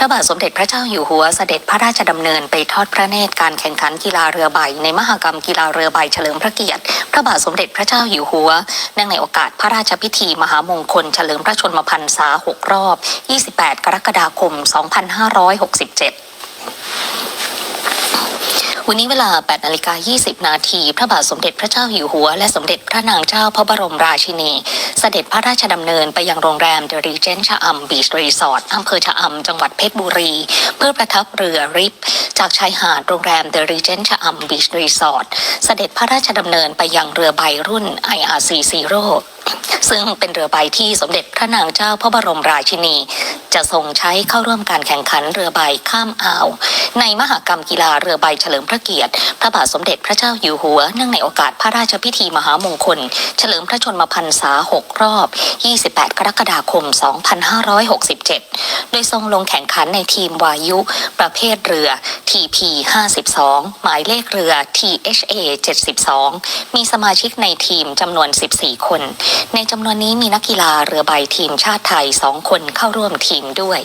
พระบาทสมเด็จพระเจ้าอยู่หัวเสด็จพระราชดำเนินไปทอดพระเนตรการแข่งขันกีฬาเรือใบ ในมหกรรมกีฬาเรือใบเฉลิมพระเกียรติ พระบาทสมเด็จพระเจ้าอยู่หัวเนื่องในโอกาสพระราชพิธีมหามงคลเฉลิมพระชนมพรรษา 6 รอบ 28 กรกฎาคม 2567 วันนี้เวลา 8นาฬิกา20 นาที พระบาทสมเด็จพระเจ้าอยู่หัว และสมเด็จพระนางเจ้าพระบรมราชินี เสด็จพระราชดำเนินไปยังโรงแรมเดอะรีเจนชะอำบีชรีสอร์ทอำเภอชะอำจังหวัดเพชรบุรี เพื่อประทับเรือริบจากชายหาดโรงแรมเดอะรีเจนชะอำบีชรีสอร์ทเสด็จพระราชดำเนินไปยังเรือใบรุ่น IRC Zero ซึ่งเป็นเรือใบที่สมเด็จพระนางเจ้าพระบรมราชินี จะทรงใช้เข้าร่วมการแข่งขันเรือใบข้ามอ่าว ในมหกรรมกีฬาเรือใบเฉลิมพระเกียรติ พระบาทสมเด็จพระเจ้าอยู่หัวเนื่องในโอกาสพระราชพิธีมหามงคล เฉลิมพระชนมพรรษา 6 รอบ 28 กรกฎาคม 2567 โดยทรงลงแข่งขันในทีมวายุ ประเภทเรือ TP 52 หมายเลขเรือ THA 72 มีสมาชิกในทีมจำนวน 14 คนในจำนวนนี้มีนักกีฬาเรือใบทีมชาติไทยสองคนเข้าร่วมทีมด้วย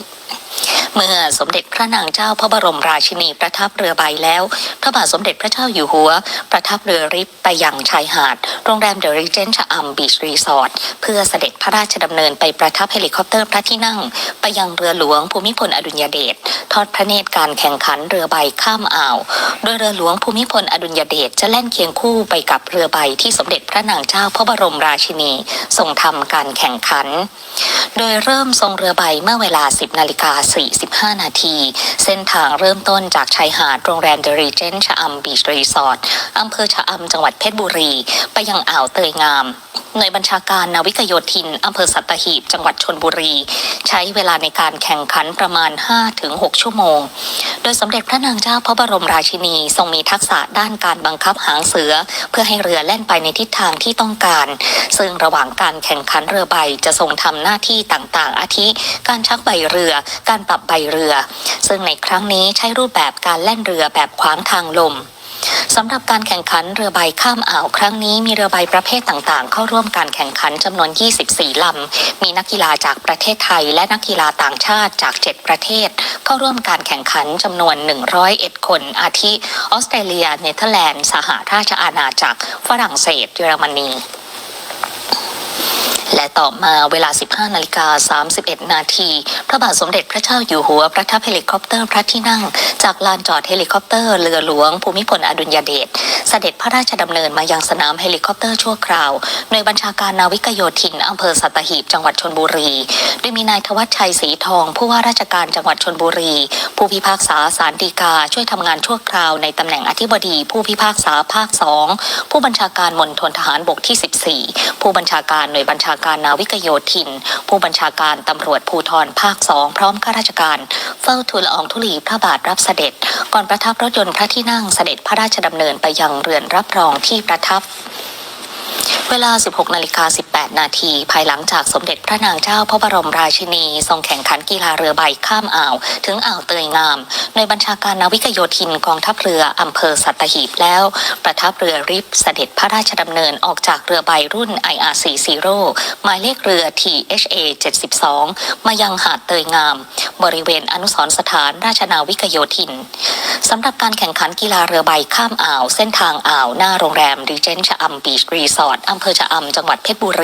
เมื่อสมเด็จพระนางเจ้าพระบรมราชินีประทับเรือใบแล้ว พระบาทสมเด็จพระเจ้าอยู่หัว ประทับเรือริบไปยังชายหาด โรงแรมเดอะรีเจนชะอำบีชรีสอร์ทเพื่อเสด็จพระราชดำเนินไปประทับเฮลิคอปเตอร์พระที่นั่ง ไปยังเรือหลวงภูมิพลอดุลยเดชทอดพระเนตรการแข่งขันเรือใบข้ามอ่าว โดยเรือหลวงภูมิพลอดุลยเดชจะแล่นเคียงคู่ไปกับเรือใบที่สมเด็จพระนางเจ้าพระบรมราชินีทรงทำการแข่งขัน โดยเริ่มทรงเรือใบเมื่อเวลา 10นาฬิกา45 นาที เส้นทางเริ่มต้นจากชายหาดโรงแรมเดอะรีเจนชะอำบีชรีสอร์ทอำเภอชะอำจังหวัดเพชรบุรี ไปยังอ่าวเตยงาม หน่วยบัญชาการนาวิกโยธินอำเภอสัตหีบ จังหวัดชนบุรี ใช้เวลาในการแข่งขันประมาณ 5-6 ชั่วโมง โดยสมเด็จพระนางเจ้าพระบรมราชินีทรงมีทักษะด้านการบังคับหางเสือ เพื่อให้เรือแล่นไปในทิศทางที่ต้องการ ซึ่งระหว่างการแข่งขันเรือใบจะทรงทำหน้าที่ต่างๆ อาทิ การชักใบเรือ การปรับใบเรือ ซึ่งในครั้งนี้ใช้รูปแบบการแล่นเรือแบบขวางทางลม สำหรับการแข่งขันเรือใบข้ามอ่าวครั้งนี้มีเรือใบประเภทต่างๆ เข้าร่วมการแข่งขันจำนวน 24 ลำ มีนักกีฬาจากประเทศไทย และนักกีฬาต่างชาติจาก 7 ประเทศ เข้าร่วมการแข่งขันจำนวน 101 คน อาทิออสเตรเลีย เนเธอร์แลนด์ สหราชอาณาจักร ฝรั่งเศส เยอรมนี และต่อมาเวลา15นาฬิกา31 นาที พระบาทสมเด็จพระเจ้าอยู่หัวประทับเฮลิคอปเตอร์พระที่นั่ง จากลานจอดเฮลิคอปเตอร์เรือหลวง ภูมิพลอดุลยเดช เสด็จพระราชดำเนินมายังสนามเฮลิคอปเตอร์ชั่วคราวโดยบัญชาการนาวิกโยธินอำเภอสัตหีบจังหวัดชนบุรี โดยมีนายทวัชชัยศรีทอง ผู้ว่าราชการจังหวัดชนบุรี ผู้พิพากษาสารดีกาช่วยทำงานชั่วคราวในตำแหน่งอธิบดีผู้พิพากษาภาคสองผู้บัญชาการมณฑลทหารบกที่ 14 ผู้บัญชาการหน่วยบัญชาการนาวิกโยธินผู้บัญชาการตำรวจภูธรภาคสองพร้อมข้าราชการ เฝ้าทูลอองธุลีพระบาทรับเสด็จ ก่อนประทับรถยนต์พระที่นั่งเสด็จพระราชดำเนินไปยังเรือนรับรองที่ประทับ เวลา 16นาฬิกา18 นาที ภายหลังจากสมเด็จพระนางเจ้าพระบรมราชินี ทรงแข่งขันกีฬาเรือใบข้ามอ่าว ถึงอ่าวเตยงาม ในบัญชาการนาวิกโยธินกองทัพเรืออำเภอสัตหีบแล้ว ประทับเรือริบเสด็จพระราชดำเนินออกจากเรือใบรุ่น IRC Zero หมายเลขเรือ THA 72 มายังหาดเตยงาม บริเวณอนุสรสถานราชนาวิกโยธินสำหรับการแข่งขันกีฬาเรือใบข้ามอ่าว เส้นทางอ่าวหน้าโรงแรมรีเจนชะอำบีชรีสอร์ทอำเภอชะอำจังหวัดเพชรบุรี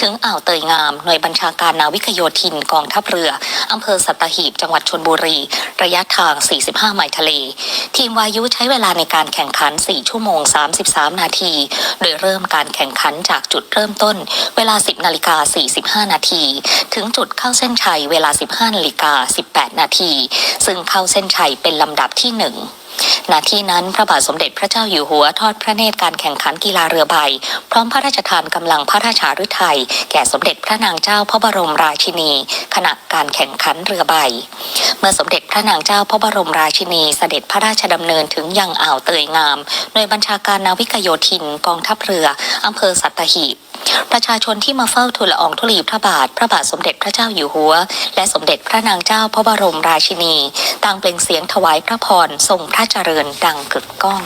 ถึงอ่าวเตยงาม หน่วยบัญชาการนาวิกโยธินกองทัพเรือ อำเภอสัตหีบ จังหวัดชนบุรี ระยะทาง 45 ไมล์ทะเล ทีมวายุใช้เวลาในการแข่งขัน 4 ชั่วโมง 33 นาที โดยเริ่มการแข่งขันจากจุดเริ่มต้น เวลา 10 นาฬิกา 45 นาที ถึงจุดเข้าเส้นชัยเวลา 15 นาฬิกา 18 นาที ซึ่งเข้าเส้นชัยเป็นลำดับที่ 1 ณที่นั้นพระบาทสมเด็จพระเจ้าอยู่หัวทอดพระเนตรการแข่งขันกีฬาเรือใบ พร้อมพระราชทานกำลังพระราชาฤทัยแก่สมเด็จพระนางเจ้าพระบรมราชินี ขณะการแข่งขันเรือใบ เมื่อสมเด็จพระนางเจ้าพระบรมราชินีเสด็จพระราชดำเนินถึงยังอ่าวเตยงามโดยบัญชาการนาวิกโยธินกองทัพเรืออำเภอสัตหีบประชาชนที่มาเฝ้าทูลละอองธุลีพระบาท พระบาทสมเด็จพระเจ้าอยู่หัว และสมเด็จพระนางเจ้าพระบรมราชินี ต่างเปล่งเสียงถวายพระพรทรงพระเจริญดังกึกก้อง